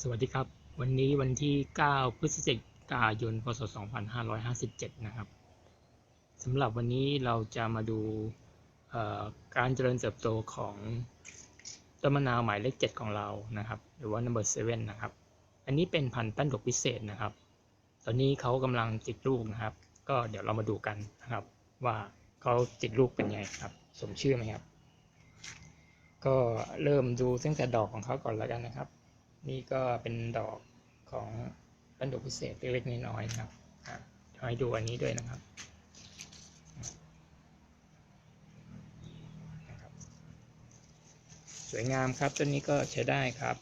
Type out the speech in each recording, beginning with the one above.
สวัสดีครับ วันนี้วันที่ 9 พฤศจิกายน พศ 2557 นะครับสำหรับวันนี้เราจะมาดูการเจริญเติบโตของต้นมะนาวหมายเลข 7 ของเรานะครับ หรือว่า number 7นะครับ อันนี้เป็นพันธุ์ต้นดอกพิเศษนะครับ ตอนนี้เขากำลังติดลูกนะครับ ก็เดี๋ยวเรามาดูกันนะครับ ว่าเขาติดลูกเป็นไงครับ สมชื่อไหมครับ ก็เริ่มดูตั้งแต่ดอกของเขาก่อนแล้วกันนะครับ นี่ก็เป็นดอกของปันดกพิเศษเล็กๆน้อยๆนะครับอะเดี๋ยวให้ดูอันนี้ด้วยนะครับนะครับ สวยงามครับต้นนี้ก็ใช้ได้ครับ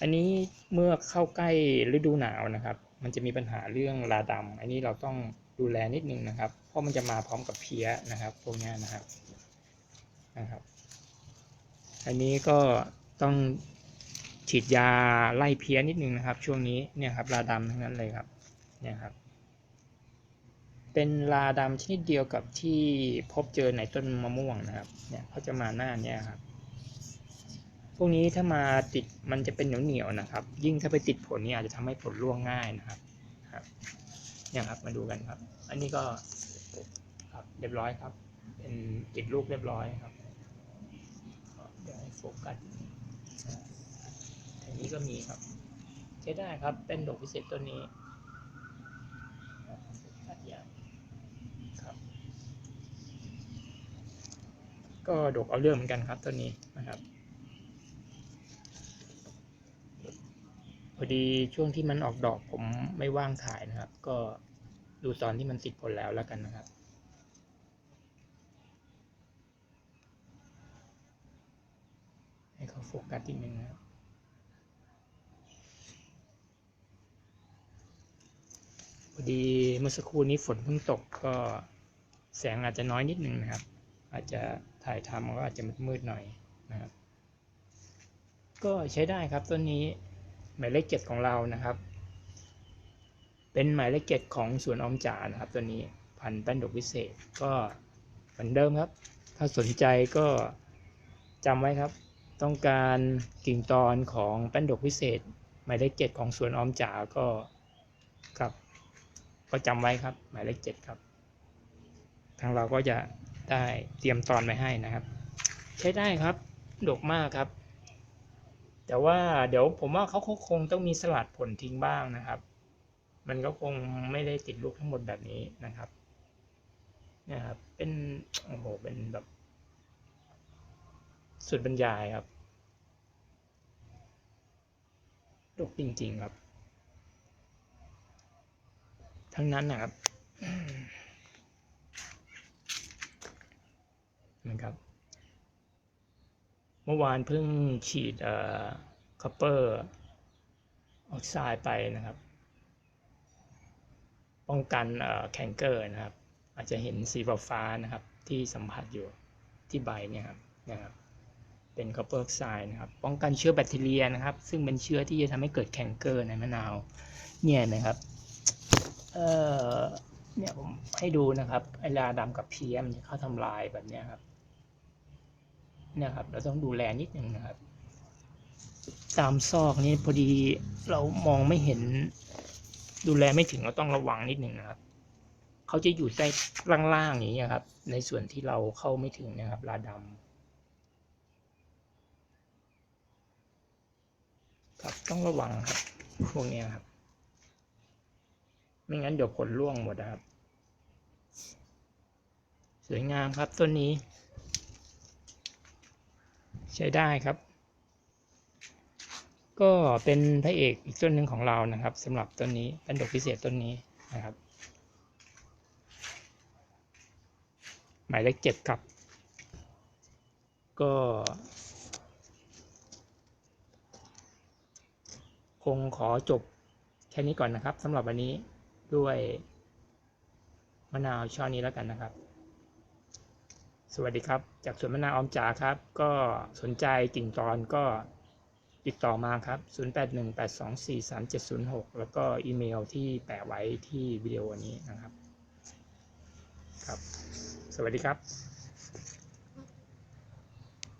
อันนี้เมื่อเข้าใกล้ฤดูหนาวนะครับ มันจะมีปัญหาเรื่องราดำอันนี้เราต้องดูแลนิดนึงนะครับ เพราะมันจะมาพร้อมกับเพี้ยนะครับพวกนี้นะครับนะครับ อันนี้ก็ต้อง ฉีดยาไล่เพี้ยนิดนึงนะครับ ช่วงนี้เนี่ยครับราดำทั้งนั้นเลยครับเนี่ยครับ เป็นราดำชนิดเดียวกับที่พบเจอในต้นมะม่วงนะครับ เนี่ยเขาจะมาหน้าเนี่ยครับ พวกนี้ถ้ามาติดมันจะเป็นเหนียวเหนียวๆนะครับ ยิ่งถ้าไปติดผลเนี่ยอาจจะทำให้ผลร่วงง่ายนะครับครับ เนี่ยครับมาดูกันครับ อันนี้ก็ครับเรียบร้อยครับ เป็นติดลูกเรียบร้อยครับเดี๋ยวให้โฟกัส ทางนี้ก็มีครับ ใช้ได้ครับเป็นดอกพิเศษต้นนี้ตัดยางครับ ก็ดกเอาเรื่องเหมือนกันครับต้นนี้นะครับพอดีช่วงที่มันออกดอกผมไม่ว่างถ่ายนะครับ ก็ดูตอนที่มันติดผลแล้วแล้วกันนะครับให้เขาโฟกัสทีกนึงนะครับ อดีเมื่อสักครู่นี้ฝนเพิ่งตกก็แสงอาจจะน้อยนิดนึงนะครับ อาจจะถ่ายทำก็อาจจะมืดๆหน่อยนะครับ ก็ใช้ได้ครับต้นนี้หมายเลขเจ็ดของเรานะครับ เป็นหมายเลขเจ็ดของสวนอมจ่านะครับ ตัวนี้พันธุ์แป้นดอกวิเศษก็เหมือนเดิมครับ ถ้าสนใจก็จำไว้ครับ ต้องการกิ่งตอนของแป้นดอกวิเศษ หมายเลขเจ็ดของสวนอมจ่าก็ครับ ก็จำไว้ครับ หมายเลขเจ็ดครับ ทางเราก็จะได้เตรียมตอนไว้ให้นะครับ ใช้ได้ครับดกมากครับ แต่ว่าเดี๋ยวผมว่าเขาคงต้องมีสลัดผลทิ้งบ้างนะครับ มันก็คงไม่ได้ติดลูกทั้งหมดแบบนี้นะครับเนี่ยครับเป็นโอ้โหเป็นแบบสุดบรรยายครับดกจริงๆครับ ทั้งนั้นนะครับนะครับ เมื่อวานเพิ่งฉีดเอ่อคัพเปอร์ออกไซด์ไปนะครับ ป้องกันเอ่อแคนเกอร์นะครับ อาจจะเห็นสีฟ้านะครับ ที่สัมผัสอยู่ที่ใบเนี่ยครับนะครับเป็นคัพเปอร์ออกไซด์นะครับ ป้องกันเชื้อแบคทีเรียนะครับ ซึ่งเป็นเชื้อที่จะทำให้เกิดแคนเกอร์ในมะนาวเนี่ยนะครับ อ่อเนี่ยผมให้ดูนะครับไอลาดำกับเพียมนจะเขาทำลายแบบเนี้ยครับเนี่ยครับ เราต้องดูแลนิดนึงนะครับ ตามซอกนี้พอดีเรามองไม่เห็น ดูแลไม่ถึงเราต้องระวังนิดนึงนะครับเขาจะอยู่ใต้ล่างๆอย่างนี้ครับ ในส่วนที่เราเข้าไม่ถึงนะครับลาดำครับต้องระวังครับพวกนี้ครับ ไม่งั้นเดี๋ยวผลร่วงหมดครับ สวยงามครับต้นนี้ ใช้ได้ครับ ก็เป็นพระเอกอีกต้นหนึ่งของเรานะครับสำหรับต้นนี้เป็นดอกพิเศษต้นนี้นะครับ หมายเลขเจ็ดครับ ก็คงขอจบแค่นี้ก่อนนะครับสำหรับวันนี้ ด้วยมะนาวช่อนี้แล้วกันนะครับ สวัสดีครับ จากสวนมะนาวออมจ๋าครับ ก็สนใจกิ่งตอนก็ติดต่อมาครับ 0818243706 แล้วก็อีเมลที่แปะไว้ที่วิดีโอนี้นะครับ ครับ สวัสดีครับ